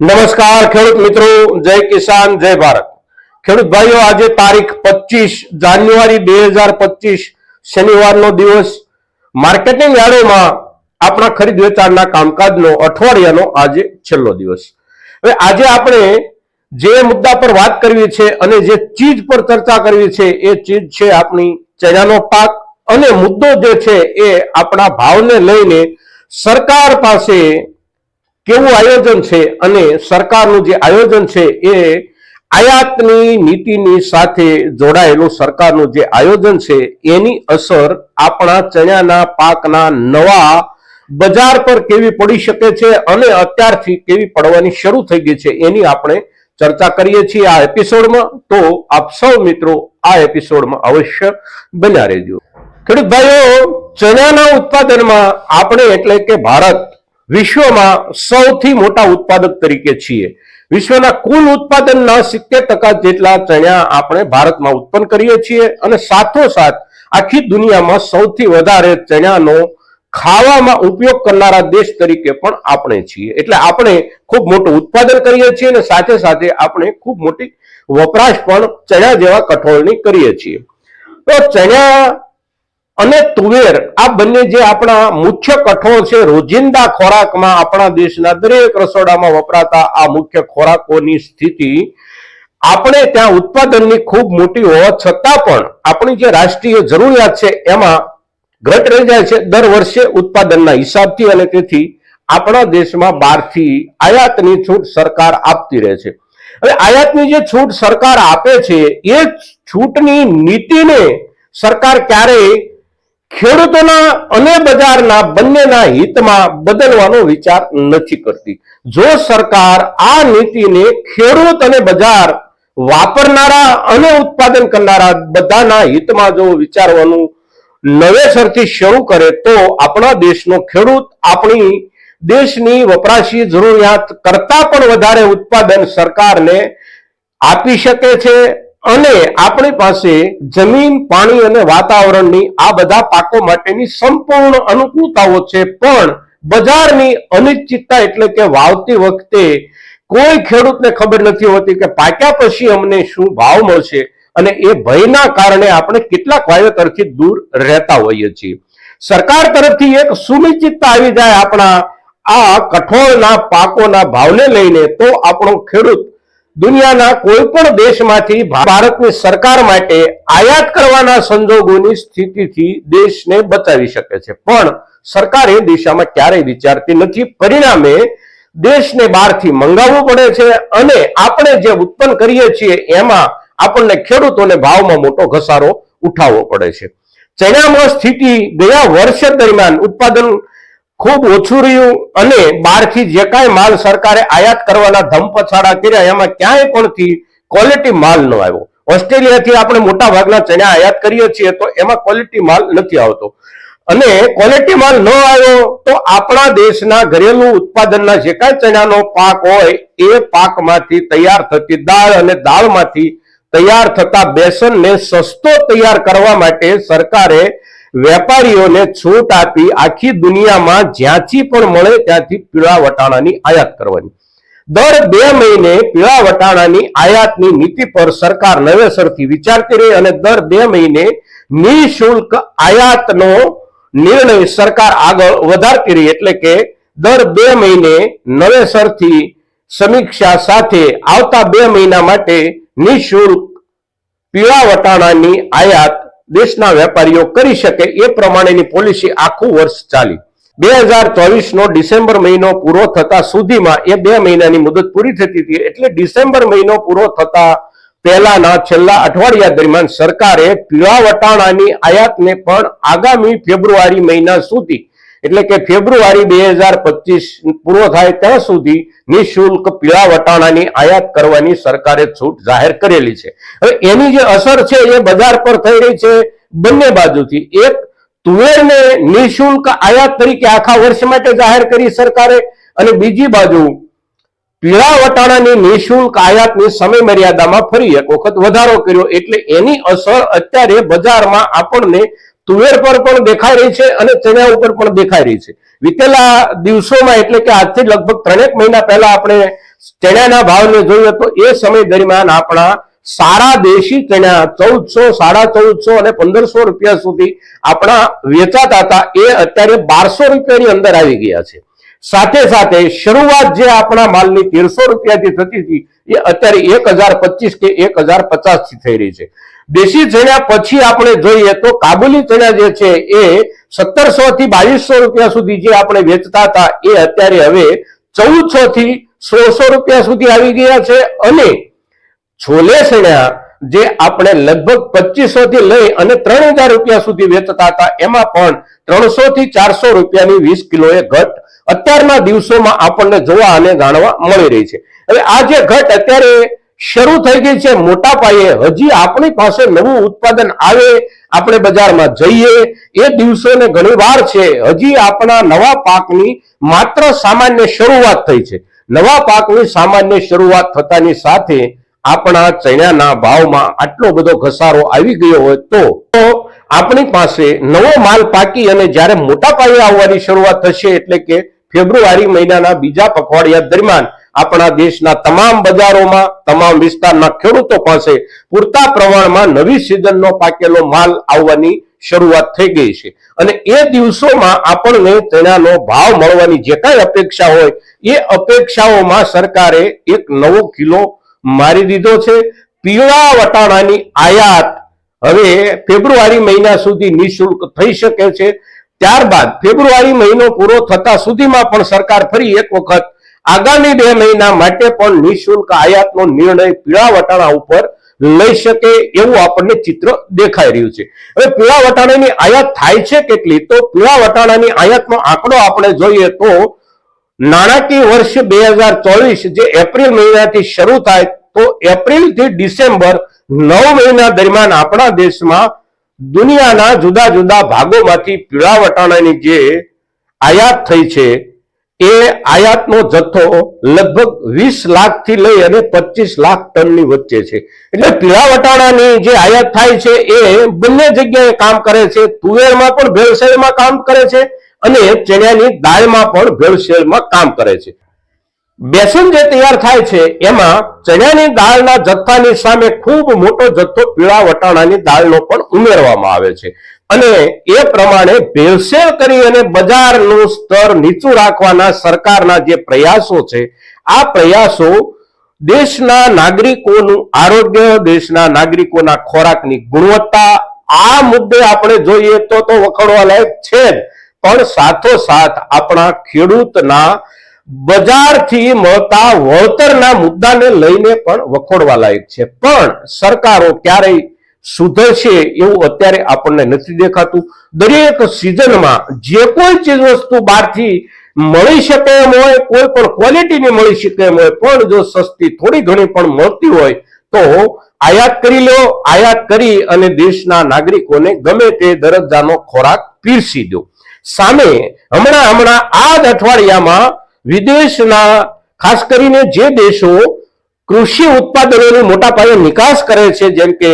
નમસ્કાર, ખેડૂત મિત્રો, જય કિસાન, જય ભારત. ખેડૂત ભાઈઓ, આજે તારીખ પચીસ જાન્યુઆરી બે હજાર પચીસ, શનિવારનો દિવસ. માર્કેટિંગ યાર્ડોમાં આપણા ખરીદ વેચાણના કામકાજનો અઠવાડિયાનો આજે છેલ્લો દિવસ. હવે આજે આપણે જે મુદ્દા પર વાત કરવી છે અને જે ચીજ પર ચર્ચા કરવી છે, એ ચીજ છે આપણી ચણાનો પાક અને મુદ્દો જે છે એ આપણા ભાવને લઈને સરકાર પાસે કેવું આયોજન છે અને સરકારનું જે આયોજન છે એ આયાતની નીતિની સાથે જોડાયેલું સરકારનું જે આયોજન છે, એની અસર આપણા ચણાના પાકના નવા બજાર પર કેવી પડી શકે છે અને અત્યારથી કેવી પડવાની શરૂ થઈ ગઈ છે, એની આપણે ચર્ચા કરીએ છીએ આ એપિસોડમાં. તો આપ સૌ મિત્રો આ એપિસોડમાં અવશ્ય બન્યા રહેજો. ખેડૂત ભાઈઓ ચણાના ઉત્પાદનમાં આપણે એટલે કે ભારત વિશ્વમાં સૌથી મોટા ઉત્પાદક તરીકે છીએ. વિશ્વના કુલ ઉત્પાદનના સિત્તેર ટકા જેટલા ચણા આપણે ભારતમાં ઉત્પન્ન કરીએ છીએ અને સાથોસાથ આખી દુનિયામાં સૌથી વધારે ચણાનો ખાવામાં ઉપયોગ કરનારા દેશ તરીકે પણ આપણે છીએ. એટલે આપણે ખૂબ મોટું ઉત્પાદન કરીએ છીએ અને સાથે સાથે આપણે ખૂબ મોટી વપરાશ પણ ચણા જેવા કઠોળની કરીએ છીએ. તો ચણા અને તુવેર, આ બંને જે આપણા મુખ્ય કઠોળ છે, રોજિંદા ખોરાકમાં આપણા દેશના દરેક રસોડામાં વપરાતા આ મુખ્ય ખોરાકોની સ્થિતિ, આપણે ત્યાં ઉત્પાદનની ખૂબ મોટી હોવા છતાં પણ આપણી જે રાષ્ટ્રીય જરૂરિયાત છે, એમાં ઘટ રહી જાય છે દર વર્ષે ઉત્પાદનના હિસાબથી અને તેથી આપણા દેશમાં બહારથી આયાતની છૂટ સરકાર આપતી રહે છે. હવે આયાતની જે છૂટ સરકાર આપે છે, એ છૂટની નીતિને સરકાર ક્યારેય ખેડૂતોના અને બજારના બંનેના હિતમાં બદલવાનો વિચાર નથી કરતી. જો સરકાર આ નીતિને ખેડૂત અને બજાર વાપરનારા અને ઉત્પાદન કરનારા બધાના હિતમાં જો વિચારવાનું નવેસરથી શરૂ કરે તો આપણા દેશનો ખેડૂત આપણી દેશની વપરાશી જરૂરિયાત કરતા પણ વધારે ઉત્પાદન સરકારને આપી શકે છે અને આપણી પાસે જમીન, પાણી અને વાતાવરણની આ બધા પાકો માટેની સંપૂર્ણ અનુકૂળતાઓ છે. પણ બજારની અનિશ્ચિતતા એટલે કે વાવતી વખતે કોઈ ખેડૂતને ખબર નથી હોતી કે પાક્યા પછી અમને શું ભાવ મળશે અને એ ભયના કારણે આપણે કેટલાક વાવેતરથી દૂર રહેતા હોઈએ છીએ. સરકાર તરફથી એક સુનિશ્ચિતતા આવી જાય આપણા આ કઠોળના પાકોના ભાવને લઈને, તો આપણો ખેડૂત દુનિયાના કોઈ પણ દેશમાંથી ભારતની સરકાર માટે આયાત કરવાના સંજોગોની સ્થિતિથી દેશને બચાવી શકે છે. પણ સરકાર એ દિશામાં ક્યારેય વિચારતી નથી. પરિણામે દેશને બહારથી મંગાવવું પડે છે અને આપણે જે ઉત્પન્ન કરીએ છીએ એમાં આપણને ખેડૂતોને ભાવમાં મોટો ઘસારો ઉઠાવવો પડે છે. ચણામાં સ્થિતિ ગયા વર્ષ દરમિયાન ઉત્પાદન ખૂબ ઓછું રહ્યું અને બહારથી જે કાંઈ માલ સરકારે આયાત કરવાના ધમપછાડા કર્યા, એમાં ક્યાંય પણથી ક્વોલિટી માલ ન આવ્યો. ઓસ્ટ્રેલિયાથી આપણે મોટા ભાગના ચણા આયાત કરીએ છીએ તો એમાં ક્વોલિટી માલ નથી આવતો. અને ક્વોલિટી માલ ન આવ્યો તો આપણા દેશના ઘરેલું ઉત્પાદનના જે કાંઈ ચણાનો પાક હોય, એ પાકમાંથી તૈયાર થતી દાળ અને દાળમાંથી તૈયાર થતા બેસનને સસ્તો તૈયાર કરવા માટે સરકારે વેપારીઓને છૂટ આપી આખી દુનિયામાં જ્યાંથી પણ મળે ત્યાંથી પીળા વટાણાની આયાત કરવાની. દર બે મહિને પીળા વટાણાની આયાતની નીતિ પર સરકાર નવેસરથી વિચારતી રહી અને દર બે મહિને નિઃશુલ્ક આયાતનો નિર્ણય સરકાર આગળ વધારતી રહી એટલે કે દર બે મહિને નવેસરથી સમીક્ષા સાથે આવતા બે મહિના માટે નિઃશુલ્ક પીળા વટાણાની આયાત દેશના વેપારીઓ કરી શકે એ પ્રમાણેની પોલિસી આખું વર્ષ ચાલી. બે હજાર ચોવીસ નો ડિસેમ્બર મહિનો પૂરો થતા સુધીમાં એ બે મહિનાની મુદત પૂરી થતી હતી. એટલે ડિસેમ્બર મહિનો પૂરો થતા પહેલાના છેલ્લા અઠવાડિયા દરમિયાન સરકારે પીળા વટાણાની આયાતને પણ આગામી ફેબ્રુઆરી મહિના સુધી એટલે કે ફેબ્રુઆરી બે પૂરો થાય ત્યાં સુધી નિઃશુલ્ક પીળા વટાણાની આયાત કરવાની સરકારે છૂટ જાહેર કરેલી છે. હવે એની જે અસર છે એ બજાર પર થઈ રહી છે બંને બાજુથી. એક, તુવેરને નિઃશુલ્ક આયાત તરીકે આખા વર્ષ માટે જાહેર કરી સરકારે અને બીજી બાજુ, પીળા વટાણાની નિઃશુલ્ક આયાતની સમય મર્યાદામાં ફરી એક વખત વધારો કર્યો. એટલે એની અસર અત્યારે બજારમાં આપણને તુવેર પર પણ દેખાઈ રહી છે અને ચણા ઉપર પણ દેખાઈ રહી છે. વિતેલા દિવસોમાં એટલે કે આજથી લગભગ ત્રણેક મહિના પહેલા આપણે ચણાના ભાવને જોઈએ તો એ સમય દરમિયાન આપણા સારા દેશી ચણા ચૌદસો, સાડા ચૌદસો અને પંદરસો રૂપિયા સુધી આપણા વેચાતા હતા. એ અત્યારે બારસો રૂપિયાની અંદર આવી ગયા છે. સાથે સાથે શરૂઆત જે આપણા માલની તેરસો રૂપિયાથી થતી હતી, એ અત્યારે એક હજાર પચીસ કે એક હજાર પચાસથી થઈ રહી છે. દેશી ચણા પછી આપણે જોઈએ તો કાબુલી ચણા જે છે એ સત્તરસો થી બાવીસો રૂપિયા સુધી જે આપણે વેચતા હતા એ અત્યારે હવે ચૌદસો થી સોળસો રૂપિયા સુધી આવી ગયા છે અને છોલે ચણા જે આપણે લગભગ પચીસો થી લઈ અને ત્રણ હજાર રૂપિયા સુધી વેચતા હતા, એમાં પણ ત્રણસો થી ચારસો રૂપિયાની વીસ કિલોએ ઘટ અત્યારના દિવસોમાં આપણને જોવા અને જાણવા મળી રહી છે. હવે આ જે ઘટ અત્યારે શરૂ થઈ ગઈ છે મોટા પાયે. હજી આપણી પાસે નવું ઉત્પાદન આવે, આપણે બજારમાં જઈએ. એ દિવસોને ઘણી વાર છે. હજી આપણા નવા પાકની માત્ર સામાન્ય શરૂઆત થઈ છે. નવા પાકની સામાન્ય શરૂઆત થતાની સાથે આપણા ચણાના ભાવમાં આટલો બધો ઘસારો આવી ગયો હોય તો આપણી પાસે નવો માલ પાકી અને જ્યારે મોટા પાયે આવવાની શરૂઆત થશે એટલે કે ફેબ્રુઆરી મહિનાના બીજા પખવાડિયા દરમિયાન આપણા દેશના તમામ બજારોમાં, તમામ વિસ્તારના ખેડૂતો પાસે પૂરતા પ્રમાણમાં નવી સિઝનનો પાકેલો માલ આવવાની શરૂઆત થઈ ગઈ છે. અને એ દિવસોમાં આપણને ચણાનો ભાવ મળવાની જે કાંઈ અપેક્ષા હોય, એ અપેક્ષાઓમાં સરકારે એક નવો કિલો મારી દીધો છે. પીળા વટાણાની આયાત હવે ફેબ્રુઆરી મહિના સુધી નિઃશુલ્ક થઈ શકે છે. ત્યારબાદ ફેબ્રુઆરી મહિનો પૂરો થતા સુધીમાં પણ સરકાર ફરી એક વખત આગામી બે મહિના માટે પણ નિઃશુલ્ક આયાતનો નિર્ણય પીળા વટાણા ઉપર લઈ શકે એવું આપણને ચિત્ર દેખાઈ રહ્યું છે. હવે પીળા વટાણાની આયાત થાય છે કેટલી? તો પીળા વટાણાની આયાતનો આંકડો આપણે જોઈએ તો નાણાકીય વર્ષ બે હજાર ચોવીસ જે એપ્રિલ મહિનાથી શરૂ થાય તો એપ્રિલથી ડિસેમ્બર નવ મહિના દરમિયાન આપણા દેશમાં દુનિયાના જુદા જુદા ભાગોમાંથી પીળા વટાણાની જે આયાત થઈ છે એ આયાતનો જથ્થો લગભગ વીસ લાખથી લઈ અને પચીસ લાખ ટનની વચ્ચે છે. એટલે પીળા વટાણાની જે આયાત થાય છે એ બંને જગ્યાએ કામ કરે છે. તુવેરમાં પણ ભેળસેળમાં કામ કરે છે અને ચણિયાની દાળમાં પણ ભેળસેળમાં કામ કરે છે. બેસન જે તૈયાર થાય છે એમાં ચણિયાની દાળના જથ્થાની સામે ખૂબ મોટો જથ્થો પીળા વટાણાની દાળનો પણ ઉમેરવામાં આવે છે. અને એ પ્રમાણે ભેળસેળ કરી અને બજારનું સ્તર નીચું રાખવાના સરકારના જે પ્રયાસો છે, આ પ્રયાસો દેશના નાગરિકોનું આરોગ્ય, દેશના નાગરિકોના ખોરાકની ગુણવત્તા, આ મુદ્દે આપણે જોઈએ તો તો વખોડવા લાયક છે જ. પણ સાથોસાથ આપણા ખેડૂતના બજારથી મળતા વળતરના મુદ્દાને લઈને પણ વખોડવા લાયક છે. પણ સરકારો ક્યારેય સુધરશે એવું અત્યારે આપણને નથી દેખાતું. દરેક સિઝનમાં જે કોઈ ચીજ વસ્તુ બહારથી મળી શકે એમ હોય, કોઈ પણ ક્વોલિટીની મળી શકે એમ હોય, પણ જો સસ્તી થોડી ઘણી પણ મળતી હોય, તો આયાત કરી લો, આયાત કરી અને દેશના નાગરિકોને ગમે તે દરજ્જાનો ખોરાક પીરસી દો. સામે હમણાં હમણાં આ જ અઠવાડિયામાં વિદેશના, ખાસ કરીને જે દેશો કૃષિ ઉત્પાદનોની મોટા પાયે નિકાસ કરે છે, જેમ કે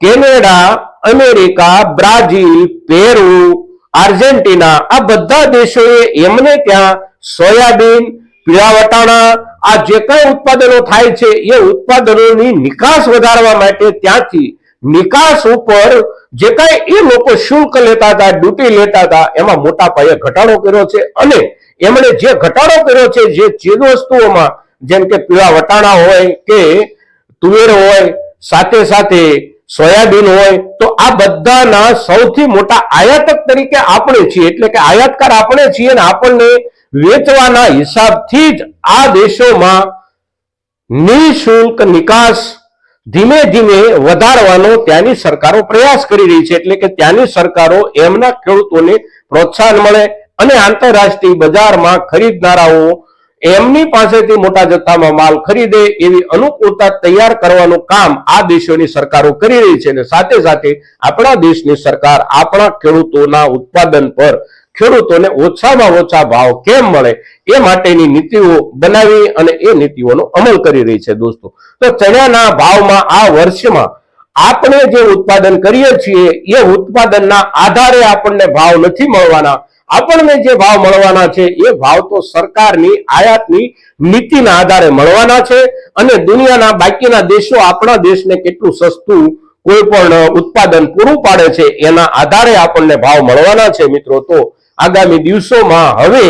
Canada, America, Brazil, Peru, Argentina આ બધા દેશોએ એમને ત્યાં સોયાબીન પીળા વટાણા આ જે કઈ ઉત્પાદનો થાય છે, એ ઉત્પાદનોની નિકાસ વધારવા માટે ત્યાંથી નિકાસ ઉપર જે કઈ એ લોકો શુલ્ક લેતા હતા, ડ્યુટી લેતા હતા, એમાં મોટા પાયે ઘટાડો કર્યો છે અને એમણે જે ઘટાડો કર્યો છે, જે ચીજ વસ્તુઓમાં જેમ કે પીળા વટાણા હોય કે તુવેર હોય, સાથે સાથે સોયાબીન હોય તો આ બધાના સૌથી મોટા આયાતક તરીકે આપણે છીએ. એટલે કે આયાતકાર આપણે છીએ અને આપણને વેચવાના હિસાબથી જ આ દેશોમાં નિઃશુલ્ક નિકાસ ધીમે ધીમે વધારવાનો ત્યાંની સરકારો પ્રયાસ કરી રહી છે. એટલે કે ત્યાંની સરકારો એમના ખેડૂતોને પ્રોત્સાહન મળે અને આંતરરાષ્ટ્રીય બજારમાં ખરીદનારાઓ એમની પાસેથી મોટા જથ્થામાં માલ ખરીદે એવી અનુકૂળતા તૈયાર કરવાનું કામ આ દેશોની સરકારો કરી રહી છે અને સાથે સાથે આપણા દેશની સરકાર આપણા ખેડૂતોના ઉત્પાદન પર ખેડૂતોને ઓછામાં ઓછા ભાવ કેમ મળે એ માટેની નીતિઓ બનાવી અને એ નીતિઓનો અમલ કરી રહી છે દોસ્તો. તો ચણાના ભાવમાં આ વર્ષમાં આપણે જે ઉત્પાદન કરીએ છીએ એ ઉત્પાદનના આધારે આપણને ભાવ નથી મળવાના. આપણને જે ભાવ મળવાના છે, એ ભાવ તો સરકારની આયાતની નીતિના આધારે મળવાના છે અને દુનિયાના બાકીના દેશો આપણા દેશને કેટલું સસ્તું કોઈ પણ ઉત્પાદન પૂરું પાડે છે, એના આધારે આપણને ભાવ મળવાના છે મિત્રો. તો આગામી દિવસોમાં હવે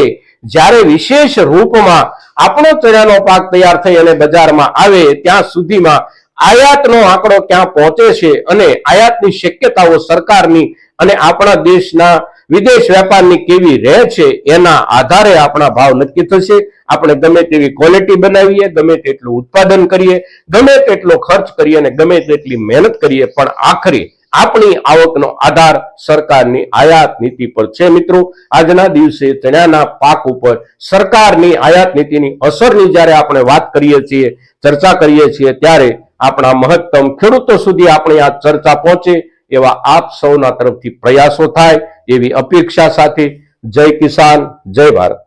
જ્યારે વિશેષ રૂપમાં આપણો ચણાનો પાક તૈયાર થઈ અને બજારમાં આવે, ત્યાં સુધીમાં આયાતનો આંકડો ક્યાં પહોંચે છે અને આયાતની શક્યતાઓ સરકારની અને આપણા દેશના વિદેશ વેપારની કેવી રહે છે એના આધારે આપણા ભાવ નક્કી થશે. આપણે ગમે તેવી ક્વોલિટી બનાવીએ, ગમે તેટલું ઉત્પાદન કરીએ, ગમે તેટલો ખર્ચ કરીએ અને ગમે તેટલી મહેનત કરીએ, પણ આખરે આપણી આવકનો આધાર સરકારની આયાત નીતિ પર છે મિત્રો. આજના દિવસે ચણાના પાક ઉપર સરકારની આયાત નીતિની અસરની જ્યારે આપણે વાત કરીએ છીએ, ચર્ચા કરીએ છીએ, ત્યારે આપણા મહત્તમ ખેડૂતો સુધી આપણી આ ચર્ચા પહોંચે. એવા આપ સૌના તરફથી પ્રયાસો થાય એવી અપેક્ષા સાથે જય કિસાન જય ભારત.